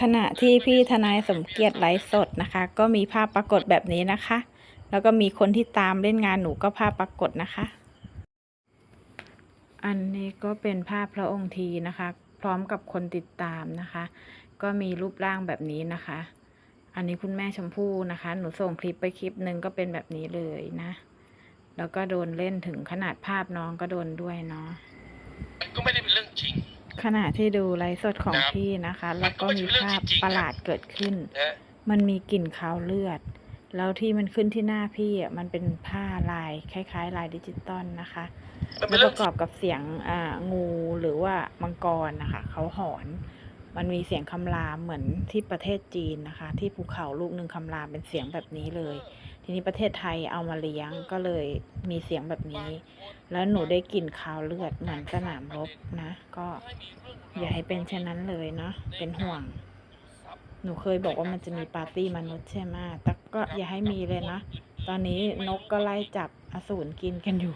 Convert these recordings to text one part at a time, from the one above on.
ขณะที่พี่ทนายสมเกียรติไลฟ์สดนะคะ ก็มีภาพปรากฏแบบนี้นะคะ แล้วก็มีคนที่ตามเล่นงานหนูก็ภาพปรากฏนะคะ อันนี้ก็เป็นภาพพระองค์ทีนะคะ พร้อมกับคนติดตามนะคะ ก็มีรูปร่างแบบนี้นะคะ อันนี้คุณแม่ชมพู่นะคะ หนูส่งคลิปไปคลิปหนึ่งก็เป็นแบบนี้เลยนะ แล้วก็โดนเล่นถึงขนาดภาพน้องก็โดนด้วยเนาะมันก็ไม่ได้เป็นเรื่องจริง ขณะที่ดูไลฟ์สดของครับพี่นะคะ แล้วก็มีภาพมันก็ไม่ใช่เรื่องจริงๆประหลาดเกิดขึ้นนะมันมีกลิ่นคาวเลือด แล้วที่มันขึ้นที่หน้าพี่อะมันเป็นผ้าลายคล้ายๆ ลายดิจิตอลนะคะมันเป็แล้นวเรื่องประกอบกับเสียงอ่างูหรือว่ามังกรนะคะเขาหอนมันมีเสียงคำรามเหมือนที่ประเทศจีนนะคะ ที่ภูเขาลูกหนึ่งคำรามเป็นเสียงแบบนี้เลย ทีนี้ประเทศไทยเอามาเลี้ยงก็เลยมีเสียงแบบนี้ แล้วหนูได้กลิ่นคาวเลือดเหมือนสนามรบนะ ก็อย่าให้เป็นเช่นนั้นเลยเนาะเป็นห่วง หนูเคยบอกว่ามันจะมีปาร์ตี้มนุษย์ใช่ไหมแต่ก็อย่าให้มีเลยนะ ตอนนี้นกก็ไล่จับอสูรกินกันอยู่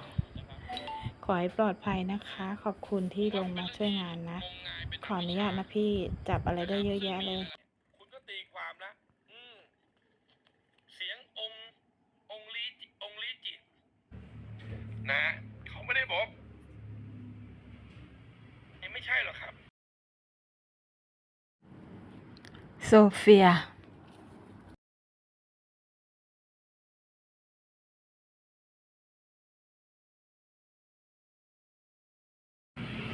ขอให้ปลอดภัยนะคะ ขอบคุณที่ลงมาช่วยงานนะ ขออนุญาตนะพี่จับอะไรได้เยอะแยะเลย คุณก็ตีความนะอืมเสียงองค์องค์ลีจิองค์ลีจิต นะเขาไม่ได้บอกนี่ไม่ใช่หรอกครับ โซเฟีย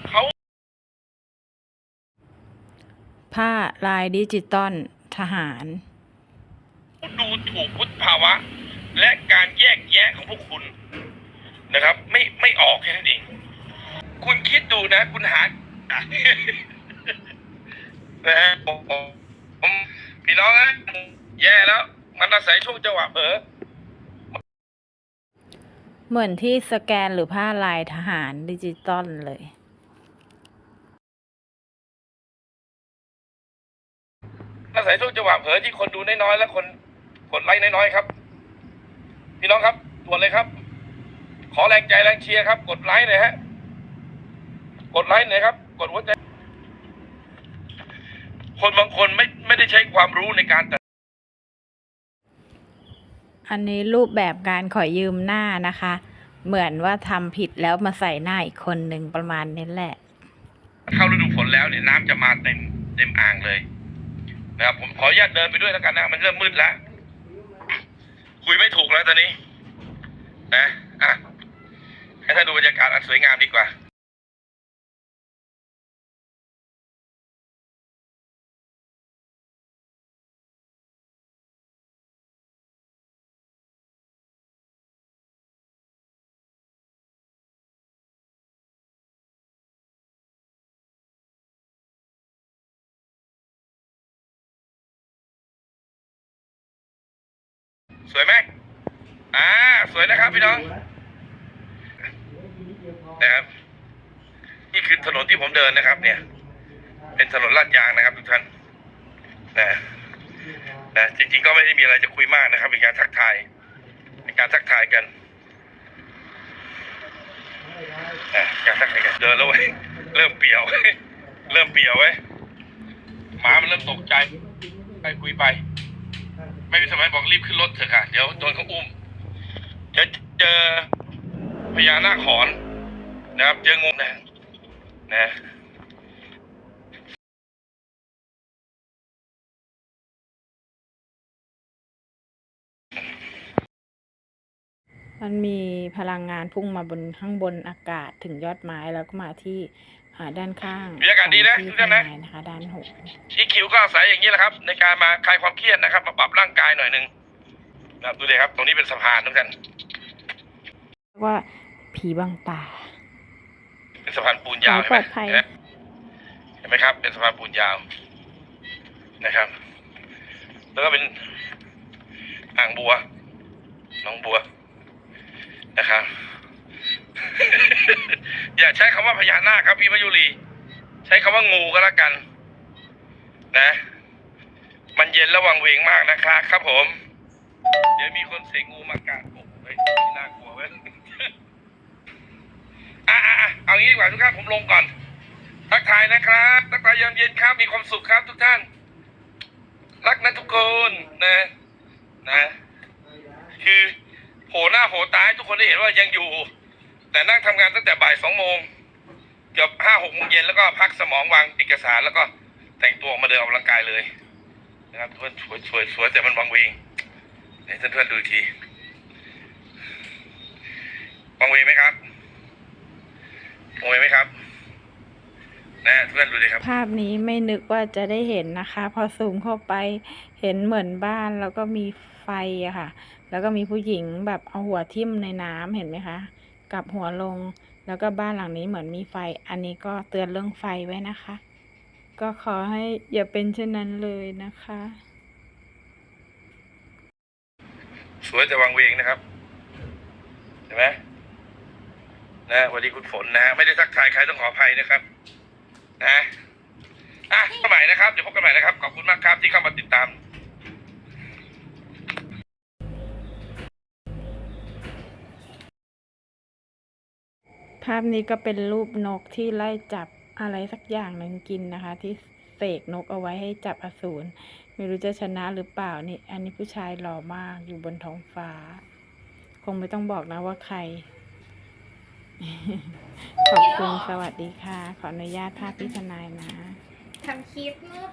เขาผ้าลายดิจิตอลทหาร ดูถูกวุฒิภาวะ และการแยกแยะของพวกคุณ นะครับ ไม่ไม่ออกแค่นั้นเอง คุณคิดดูนะ คุณหานะฮะผมผมผมพี่น้องนะแย่แล้ว มันอาศัยช่วงจังหวะเผลอเหมือนที่สแกนหรือผ้าลายทหารดิจิตอลเลย อาศัยช่วงจังหวะเผลอที่คนดูน้อยๆและคนกดไลค์น้อยๆครับ พี่น้องครับตรวจเลยครับ ขอแรงใจแรงเชียร์ครับ กดไลค์หน่อยฮะ กดไลค์หน่อยครับ กดหัวใจ คนบางคนไม่ไม่ได้ใช้ความรู้ในการตัดอันนี้รูปแบบการขอยืมหน้านะคะ เหมือนว่าทำผิดแล้วมาใส่หน้าอีกคนหนึ่งประมาณนี้แหละ เข้าฤดูฝนแล้วเนี่ยน้ำจะมาเต็มเต็มอ่างเลยนะครับผมขออนุญาตเดินไปด้วยแล้วกันนะมันเริ่มมืดแล้ว คุยไม่ถูกแล้วตอนนี้นะอะ ให้ท่านดูบรรยากาศอันสวยงามดีกว่าสวยไหมอ่า สวยนะครับพี่น้อง นะครับ นี่คือถนนที่ผมเดินนะครับ เนี่ย เป็นถนนลาดยางนะครับทุกท่านนะนะจริง ๆ ก็ไม่ได้มีอะไรจะคุยมากนะครับเป็นการทักทายเป็นการทักทายกันนะการทักทายกันเดินแล้วเว้ยเริ่มเปรียวเริ่มเปรียวเว้ยหมามันเริ่มตกใจไปคุยไป ไม่มีสมัยบอกรีบขึ้นรถเถอะค่ะ เดี๋ยวโดนเขาอุ้มจะเจอพญานาคหอน นะครับเจองูนะนะมันมีพลังงานพุ่งมาบนข้างบนอากาศถึงยอดไม้แล้วก็มาที่อ่าด้านข้างบรรยากาศดีนะของทุที่กท่านนะทำงนะคะด้านหกอีคิวก็อาศัยอย่างนี้แหละครับ ในการมาคลายความเครียดนะครับ มาปรับร่างกายหน่อยหนึ่งนะครับดูเลยครับ ตรงนี้เป็นสะพานทุกท่านเรียกว่าผีบังตาเป็น สะพานปูนยาวขอให้เห็นไหมปลอดภัยเห็นไหมเห็นไหมครับ เป็นสะพานปูนยาวนะครับ แล้วก็เป็นอ่างบัวหน้องบัวนะครับ อย่าใช้คำว่าพญานาคครับพี่มายุรี ใช้คำว่างูก็แล้วกัน นะ มันเย็นระวังเวงมากนะครับครับผม เดี๋ยวมีคนเสกงูมากัดผมเฮ้ยน่ากลัวเว้ยอะอะอะ เอางี้ดีกว่าทุกท่านผมลงก่อน ทักทายนะครับทักทายยามเย็นครับมีความสุขครับทุกท่าน รักนะทุกคนนะนะคือโผล่หน้าโผล่ตาให้ทุกคนได้เห็นว่ายังอยู่ แต่นั่งทำงานตั้งแต่บ่ายสองโมงเกือบห้าหกโมงเย็นแล้วก็พักสมองวางเอกสารแล้วก็แต่งตัวออกมาเดินออกกำลังกายเลยนะครับทุกคนสวยสวยสวยแต่มันวังเวงให้เพื่อนๆดูอีกทีวังเวงไหมครับ งเวงไหมครับ นะเพื่อนดูดิครับ ภาพนี้ไม่นึกว่าจะได้เห็นนะคะ พอซูมเข้าไปเห็นเหมือนบ้านแล้วก็มีไฟอะค่ะ แล้วก็มีผู้หญิงแบบเอาหัวทิ่มในน้ำเห็นไหมคะกลับหัวลง แล้วก็บ้านหลังนี้เหมือนมีไฟ อันนี้ก็เตือนเรื่องไฟไว้นะคะ ก็ขอให้อย่าเป็นเช่นนั้นเลยนะคะ สวยแต่วังเวงนะครับ เห็นไหม นะสวันนี้คุณฝนนะไม่ได้ทักทายใครต้องขออภัยนะครับ นะอะพบกันใหม่นะครับเดี๋ยวพบกันใหม่นะครับ ขอบคุณมากครับที่เข้ามาติดตามภาพนี้ก็เป็นรูปนกที่ไล่จับอะไรสักอย่างหนึ่งกินนะคะ ที่เสกนกเอาไว้ให้จับอสูรไม่รู้จะชนะหรือเปล่านี่ อันนี้ผู้ชายหล่อมากอยู่บนท้องฟ้า คงไม่ต้องบอกนะว่าใคร ขอบคุณสวัสดีค่ะ ขออนุญาตภาพพิทนายนะ ทำคลิปเนอะ